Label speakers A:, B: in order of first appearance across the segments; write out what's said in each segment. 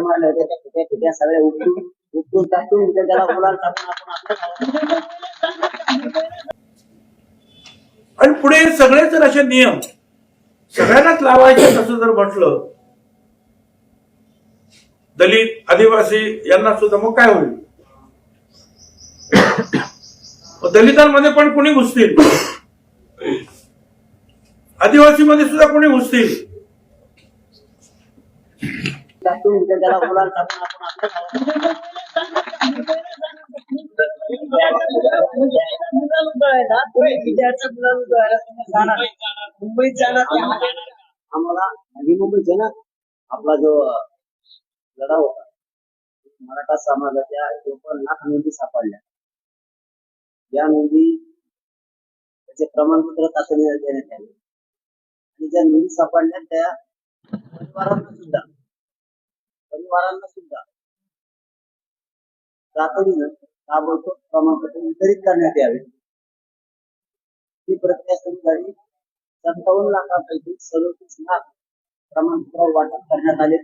A: त्याच्यामुळे मारल्या त्या फुट्या फुट्या सगळ्या उपटून उपटून टाकून त्याला मुलांना टाकून आपण आपलं
B: आणि पुढे हे सगळे जर असे नियम सगळ्यांनाच लावायचे असं जर म्हटलं दलित आदिवासी यांना सुद्धा मग काय होईल? दलितांमध्ये पण कोणी घुसतील? आदिवासीमध्ये सुद्धा कोणी घुसतील?
A: त्याला मुलांना टाकून आपण आपलं
C: मुंबईत जाणार
A: आम्हाला नवी मुंबईचे ना आपला जो लढा होता मराठा समाजाच्या चोपन्न लाख नोंदी सापडल्या. या नोंदी त्याचे प्रमाणपत्र तातडीने देण्यात आले. आणि ज्या नोंदी सापडल्या त्या सुद्धा. परिवारांना सुद्धा तातडीनं ताबडतोब प्रमाणपत्र वितरित करण्यात यावे. ही प्रक्रिया सुरू झाली. सत्तावन्न लाखापैकी सदोतीस लाख प्रमाणपत्र वाटप करण्यात आले.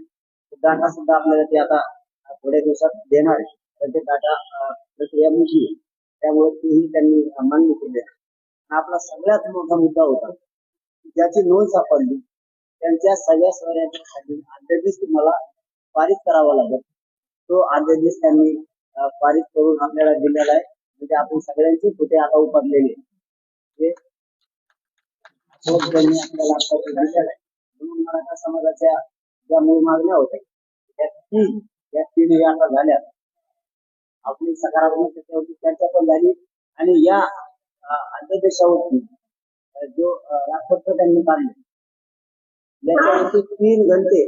A: डाटा सुद्धा आपल्याला ते आता थोड्या दिवसात देणार आहे. तर ते डाटा प्रक्रिया मोठी त्यामुळे तेही त्यांनी मान्य केले आपला सगळ्यात मोठा मुद्दा होता ज्याची नोंद सापडली त्यांच्या सगळ्या सोयऱ्यांच्यासाठी अध्यादेश तुम्हाला पारित करावा लागेल. तो अध्यादेश त्यांनी पारित करून आपल्याला दिलेला आहे. म्हणजे आपण सगळ्यांची कुठे आता उपडलेली आहे. त्यांनी आपल्याला आता आहे. म्हणून मराठा समाजाच्या ज्या मूळ मागण्या होत्या त्या तीन या तीनही आता झाल्या. आपली सकारात्मक त्याच्यावरती चर्चा पण झाली. आणि या अध्यादेशावरती जो राजपत्र त्यांनी काढले याच्यावरती तीन घंटे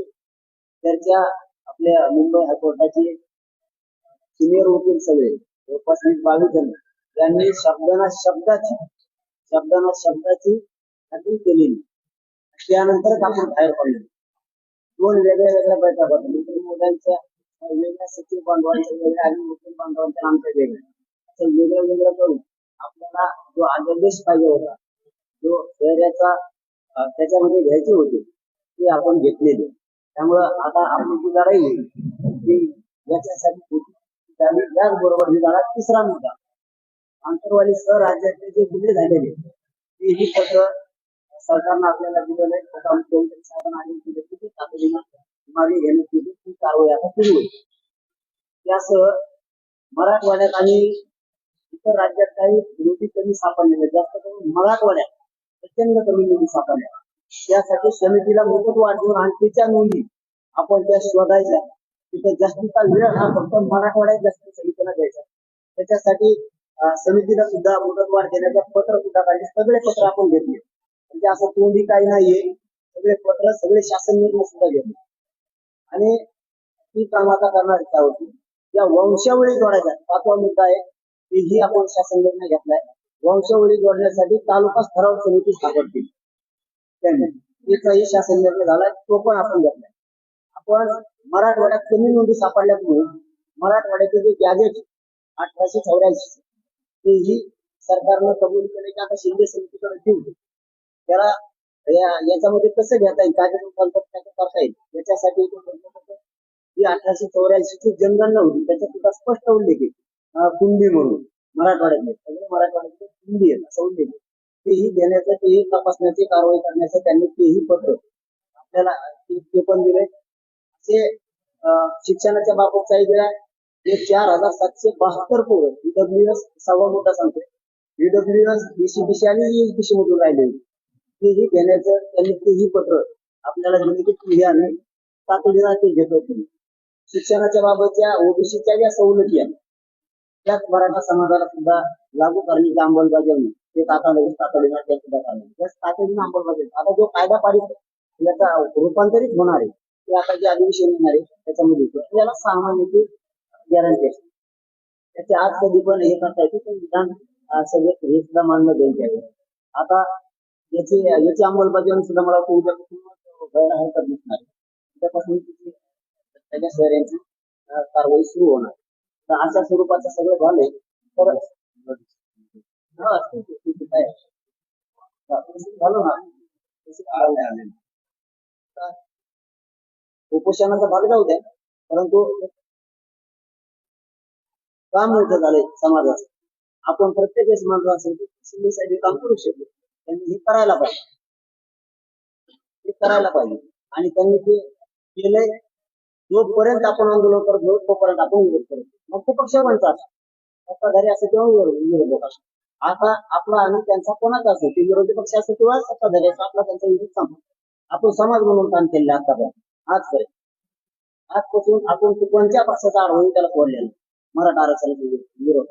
A: चर्चा आपल्या मुंबई हायकोर्टाचे सिनियर वकील सगळे जवळपास वीस बावीस जण. यांनी शब्दाना शब्दाची शब्दाना शब्दाची खात्री केलेली. त्यानंतरच आपण बाहेर पडलो. दोन वेगळ्या वेगळ्या बैठका. होत्या मुस्लिम मुलांच्या वेगळ्या सचिव बांधवांच्या वेगळ्या आणि मुस्लिम बांधवांच्या आमच्या वेगळ्या. असं वेगळं वेगळं करून आपल्याला जो आदेश पाहिजे होता जो शहराचा त्याच्यामध्ये घ्यायचे होते ते आपण घेतलेले. त्यामुळं आता आपली जी लढाई होईल ती याच्यासाठी होती. त्यामुळे त्याचबरोबर ही लढा तिसरा मुद्दा. आंतरवाली सहराज्यातले जे गुन्हे झालेले तेही पत्र सरकारनं आपल्याला दिलेलं आहे. आता मुख्यमंत्री साहेबांना आदेश दिले की तातडीनं मागे घेण्याची ती कारवाई आता सुरू होईल त्यासह मराठवाड्यात आणि इतर राज्यात काही नोंदी कमी सापडलेल्या जास्त करून मराठवाड्यात प्रचंड कमी निधी सापडल्या त्यासाठी समितीला मोफत देऊन आणखीच्या नोंदी आपण त्या शोधायच्या. तिथं जास्तीचा वेळ हा फक्त मराठवाड्यात जास्त समितीला द्यायचा. त्याच्यासाठी समितीला सुद्धा मुदतवाढ देण्याचं पत्र सुद्धा काढले. सगळे पत्र आपण घेतले. म्हणजे असं तोंडी काही नाहीये. सगळे पत्र सगळे शासन निर्णय सुद्धा घेतले. आणि ती काम आता करणार होती? या वंशावळी जोडायच्या. पाचवा मुद्दा आहे. तेही आपण शासन निर्णय घेतलाय. वंशावळी जोडण्यासाठी तालुका ठराव समिती स्थापन केली. त्यांनी. शासन निर्णय झालाय तो पण आपण घेतला आपण मराठवाड्यात कमी नोंदी सापडल्यामुळे मराठवाड्याचे जे गॅजेट अठराशे चौऱ्याऐंशी तेही सरकारनं कबूल केले की आता शिंदे समितीकडे देऊ त्याला या- याच्यामध्ये कसं घेता येईल काय करता येईल याच्यासाठी ही अठराशे चौऱ्याऐंशी ची जनगणना होती त्याच्यात सुद्धा स्पष्ट उल्लेख आहे. अं, कुंडी म्हणून मराठवाड्यातले सगळे मराठवाड्यातले कुंडी आहे असं उल्लेख आहे. तेही देण्याचं तेही तपासण्याची कारवाई करण्याचं त्यांनी तेही पत्र आपल्याला ते ते पण दिले ते शिक्षणाच्या बाबत दिला हे चार हजार सातशे बहात्तर पोरं ईडब्ल्यूएस सव्वा मोठा सांगतो ईडब्ल्यूएस बीसी आणि बीसी मधून राहिलेली. तेही घेण्याचं त्यांनी तेही पत्र आपल्याला दिले की तुम्ही आणि तातडीला ते घेतो तुम्ही. शिक्षणाच्या बाबतच्या ओबीसीच्या ज्या सवलती आहेत त्याच मराठा समाजाला सुद्धा लागू करण्याची अंमलबजावणी ते तातडीने तातडीने तातडीनं त्या सुद्धा अंमलबजावणी आता जो कायदा पारित याचा रूपांतरित होणार आहे ते आता जे अधिवेशन येणार आहे त्याच्यामध्ये याला सहा महिन्याची गॅरंटी असते. त्याचे आज कधी पण हे करता येते पण विधान सगळे हे सुद्धा मानलं जाईल आहे. आता याची याची अंमलबजावणी सुद्धा मला वाटतं उद्यापासून व्हायला हरकत नसणार उद्यापासून त्याच्या शहरांची कारवाई सुरू होणार. तर अशा स्वरूपाचं सगळं झालंय. तर हा, ठीक आहे, ठीक आहे, काय आहे. हा, तसं झालं ना? झालं. उपोषणाचा भाग जाऊ द्या परंतु काम मोठं झालंय समाजाचं. आपण प्रत्येक वेळेस म्हणतो असेल की शिंदे साहेब काम करू शकले त्यांनी हे करायला पाहिजे. हे करायला पाहिजे. आणि त्यांनी ते केलंय जोपर्यंत आपण आंदोलन करत तोपर्यंत आपण विरोध करतो मग ते पक्ष म्हणतात सत्ताधारी असं किंवा विरोध- असो आता आपला आणि त्यांचा कोणाचा असो ते विरोधी पक्ष असो किंवा सत्ताधारी असो आपला त्यांचा विरोध संपला. आपण समाज म्हणून काम केलेलं आतापर्यंत. आजपर्यंत. आजपासून आपण कोणत्या पक्षाचा आढळून त्याला कोडलेला मराठा आरक्षणाचा विरोध.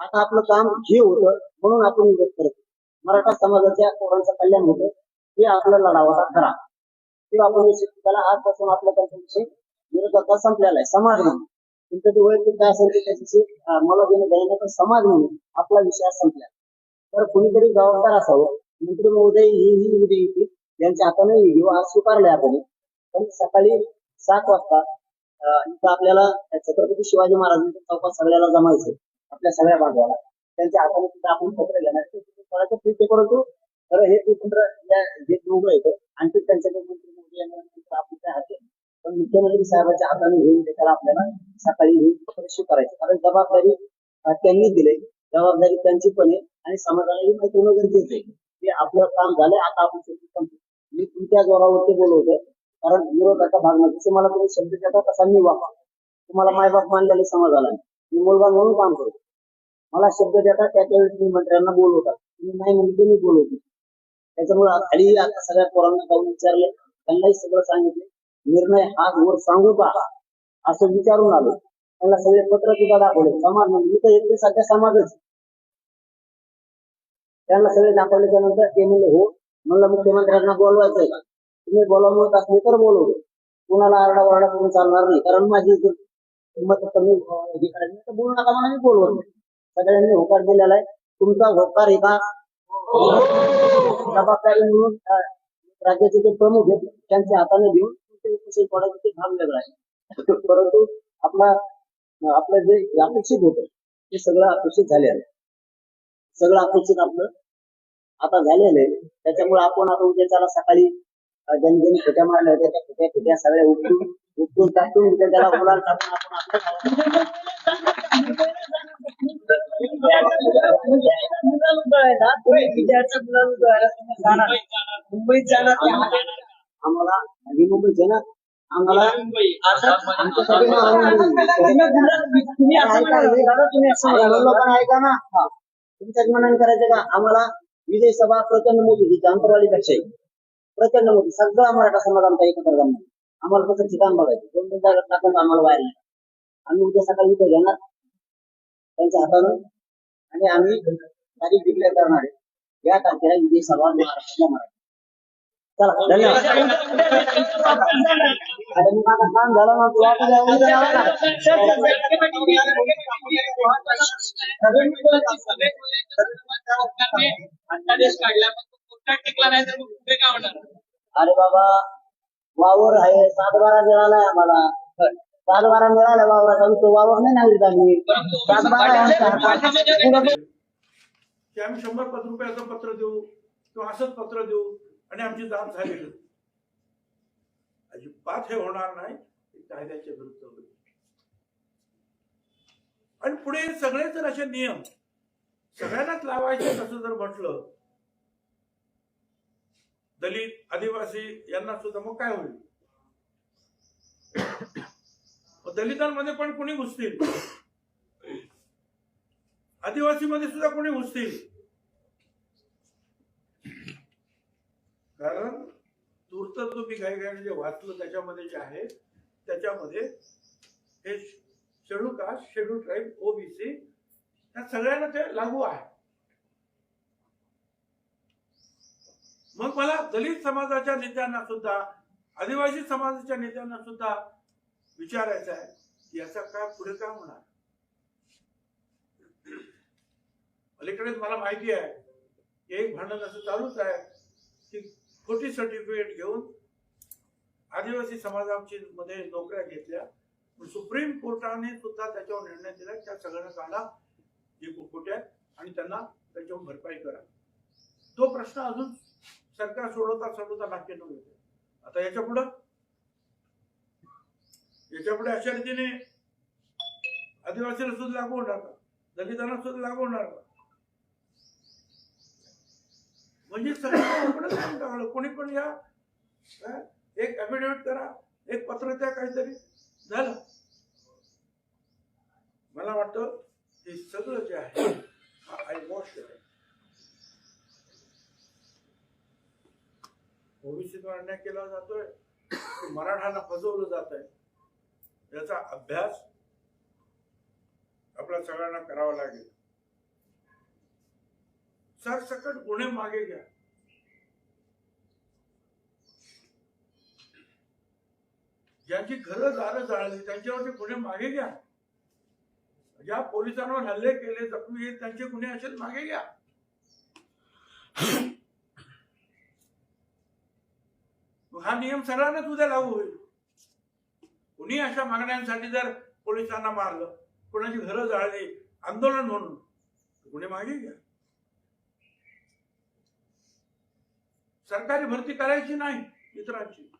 A: आता आपलं काम हे होतं म्हणून आपण विरोध करतो मराठा समाजाच्या पोरांचं कल्याण होतं हे आपला लढावा खरा. किंवा आपण त्याला आजपासून आपला त्यांचा विषय विरोधाचा संपलेला आहे. समाज म्हणून. तुमचं ते काय असेल ते त्याच्याशी मला देणं घेणं पण समाज म्हणून आपला विषय संपला. तर कुणीतरी जबाबदार असावं. मंत्री महोदय ही ही उद्या येते यांच्या हाताने घेऊ आज स्वीकारले आपण. पण सकाळी सात वाजता इथं आपल्याला छत्रपती शिवाजी महाराजांच्या चौकात सगळ्याला जमायचं आपल्या सगळ्या भागाला त्यांच्या हाताने सुद्धा आपण पत्र घेणार ठीक आहे परंतु तर हे ते या जे दोघं येतं आणखी त्यांच्याकडे मंत्री महोदय यांना आपल्या हाती. पण मुख्यमंत्री साहेबांच्या हाताने घेऊन ते त्याला आपल्याला सकाळी हे पत्र करायचं. कारण जबाबदारी त्यांनी दिले. जबाबदारी त्यांची पण आहे आणि समाजालाही माहिती होणं गरजेचं आहे. की आपलं काम झालंय आता आपण शेवटी संपू मी तुमच्या जोरावरती बोलवतोय. कारण विरोधाचा भाग नाही जसं मला तुम्ही शब्द देता तसा मी वापर तुम्हाला मायबाप मानलेले समाजाला मी. मुलगा म्हणून काम करतो मला शब्द देता त्याच्या मी मंत्र्यांना बोलवतात तुम्ही नाही म्हणले मी बोलवतो. त्याच्यामुळे खाली आता सगळ्या पोरांना जाऊन विचारले. त्यांनाही सगळं सांगितले. निर्णय हा वर सांगू का? असं विचारून आलो. त्यांना सगळे पत्र सुद्धा दाखवले. समाज म्हणजे मी तर एकटे सध्या समाजच. त्यांना सगळे दाखवल्याच्या नंतर ते म्हणले हो. म्हणलं मुख्यमंत्र्यांना बोलवायचंय का? तुम्ही बोलावत असले तर बोलवतो कुणाला आरडा ओरडा करून चालणार नाही कारण माझी किंमत कमी अं, तर बोलू नका म्हणून मी बोलवत सगळ्यांनी होकार दिलेला आहे. तुमचा होकार एका जबाबदारी म्हणून राज्याचे जे प्रमुख आहेत त्यांच्या हाताने घेऊन तुमचे उपोषण ते भाग वेगळं आहे. परंतु आपला आपलं जे अपेक्षित होतं ते सगळं अपेक्षित झाले आहे. सगळं अपेक्षित आपलं आता झालेलं आहे. त्याच्यामुळे आपण आता उद्या त्याला सकाळी ज्यांनी खोट्या मारल्या होत्या त्या खोट्या खोट्या सगळ्या उठून उठून टाकून त्याला मुलांना टाकून आपण आपलं
C: जाणार मुंबईत जाणार.
A: आम्हाला नवी मुंबईचे ना आम्हाला लोकांना ऐका ना. तुमच्याच मनाने करायचं का? आम्हाला विजय सभा प्रचंड मोठी ही आंतरवाली पेक्षा प्रचंड मोठी. सगळा मराठा समाज आमचा एकत्र जमणार आम्हाला कसं ठिकाण बघायचं. दोन दोन जागा टाकून आम्हाला बाहेर नाही. आम्ही उद्या सकाळी इथे घेणार त्यांच्या हातानं. आणि आम्ही तारीख डिक्लेअर करणार आहे. या तारखेला विजय सभा महाराष्ट्राला मराठी. चला धन्यवाद अरे मग आता काम झालं ना तू आता जाऊन उद्या यावं
C: अध्यादेश काढला पण तो कोर्टात टिकला नाही तर पुढे काय होणार
A: अरे बाबा वावर आहे सातबारा मिळालाय आम्हाला सातबारा मिळाला वावराचा तो वावर नाही नागरिक सातबारा. पुढं
B: आम्ही शंभर पत्र रुपयाचं पत्र देऊ किंवा असंच पत्र देऊ आणि आमची जात झालेली अजिबात हे होणार नाही कायद्याच्या विरुद्ध होईल. आणि पुढे सगळे जर असे नियम सगळ्यांनाच लावायचे असं जर म्हटलं दलित आदिवासी यांना सुद्धा मग काय होईल? मग दलितांमध्ये पण कोणी घुसतील? आदिवासीमध्ये सुद्धा कोणी घुसतील? कारण तूर्त तुम्ही काही काही जे वाचलं त्याच्यामध्ये जे आहे त्याच्यामध्ये हे schedule caste schedule tribe OBC या सगळ्यांना ते लागू आहे. मग मला दलित समाजाच्या नेत्यांना सुद्धा आदिवासी समाजाच्या नेत्यांना सुद्धा विचारायचं आहे की याचा काय पुढे काय होणार? अलीकडेच मला माहिती आहे की एक भांडण असं चालूच आहे की खोटी सर्टिफिकेट घेऊन आदिवासी समाजाची मध्ये नोकऱ्या घेतल्या. पण सुप्रीम कोर्टाने सुद्धा त्याच्यावर निर्णय दिला त्या सगळ्यांना काढा. जे कुकुट आहेत आणि त्यांना त्याच्यावर भरपाई करा. तो प्रश्न अजून सरकार सोडवता सोडवता बाकी नव्हते आता याच्या पुढं? याच्यापुढे अशा रीतीने आदिवासीला सुद्धा लागू होणार का? दलितांना सुद्धा लागू होणार का? म्हणजे सगळं उघडच करून टाकलं कोणी पण या एक अफिडेव्हिट करा एक पत्र द्या काहीतरी. झालं. मला वाटतं हे सगळं जे आहे हा आय वॉश आहे. ओबीसीवर अन्याय केला जातोय मराठ्यांना फसवलं जात आहे याचा अभ्यास आपल्या सगळ्यांना करावा लागेल. सरसकट गुन्हे मागे घ्या. ज्यांची घरं दारं जाळली त्यांच्यावरचे गुन्हे मागे घ्या. ज्या पोलिसांवर हल्ले केले जखमी आहेत त्यांचे गुन्हे असेल मागे घ्या. हा नियम सगळ्यांनाच उद्या लागू होईल. कुणी अशा मागण्यांसाठी जर पोलिसांना मारलं कोणाची घरं जाळली आंदोलन म्हणून गुन्हे मागे घ्या. सरकारी भरती करायची नाही इतरांची.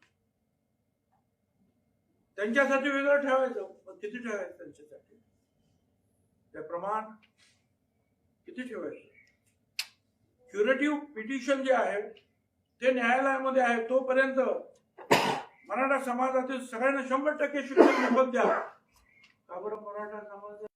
B: त्यांच्यासाठी वेगळं ठेवायचं पण किती ठेवायचं त्यांच्यासाठी? त्या प्रमाण किती ठेवायचं? क्युरेटिव्ह पिटिशन जे आहे ते न्यायालयामध्ये आहे तोपर्यंत मराठा समाजातील सगळ्यांना शंभर टक्के शिक्षण मोफत द्या. का बरं मराठा समाज